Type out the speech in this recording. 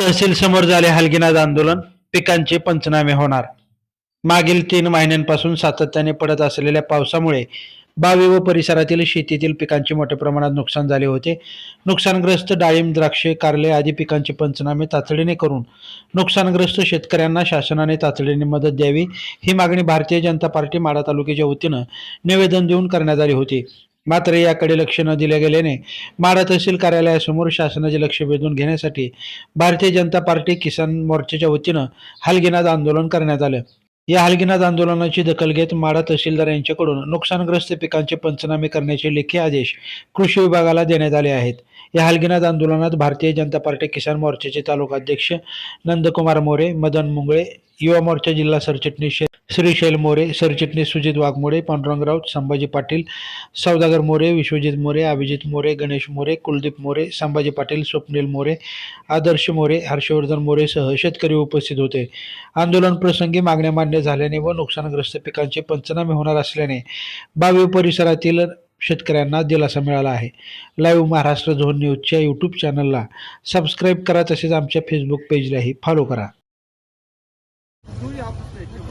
तहसील समोर झाले हलगिनाद आंदोलन. पिकांचे पंचनामे होणार. मागील तीन महिन्यांपासून सातत्याने पडत असलेल्या पावसामुळे बावी व परिसरातील शेतीतील पिकांचे मोठ्या प्रमाणात नुकसान झाले होते. नुकसानग्रस्त डाळिंब द्राक्षे कारले आदी पिकांचे पंचनामे तातडीने करून नुकसानग्रस्त शेतकऱ्यांना शासनाने तातडीने मदत द्यावी ही मागणी भारतीय जनता पार्टी माडा तालुक्याच्या वतीनं निवेदन देऊन करण्यात आली होती. मात्र याकडे लक्ष न दिले गेल्याने माढा तहसील कार्यालयासमोर शासनाचे लक्ष वेधून घेण्यासाठी भारतीय जनता पार्टी किसान मोर्चाच्या वतीनं हलगिनाद आंदोलन करण्यात आलं. या हलगिनाद आंदोलनाची दखल घेत माढा तहसीलदार यांच्याकडून नुकसानग्रस्त पिकांचे पंचनामे करण्याचे लेखी आदेश कृषी विभागाला देण्यात आले आहेत. या हलगिनाद आंदोलनात भारतीय जनता पार्टी किसान मोर्चाचे तालुका अध्यक्ष नंदकुमार मोरे मदन मुंगळे युवा मोर्चा जिल्हा सरचिटणीस श्रीशैल मोरे सरचिटणीस सुजित वाघमोडे पांडुरंग राऊत संभाजी पाटील सौदागर मोरे विश्वजित मोरे अभिजित मोरे गणेश मोरे कुलदीप मोरे संभाजी पाटील स्वप्नील मोरे आदर्श मोरे हर्षवर्धन मोरेसह शेतकरी उपस्थित होते. आंदोलन प्रसंगी मागण्या मान्य झाल्याने व नुकसानग्रस्त पिकांचे पंचनामे होणार असल्याने बावी परिसरातील शेतकऱ्यांना दिलासा मिळाला आहे. लाईव्ह महाराष्ट्र झोन न्यूजच्या यूट्यूब चॅनलला सबस्क्राईब करा तसेच आमच्या फेसबुक पेजलाही फॉलो करा. Suriye hafızı ekliyor.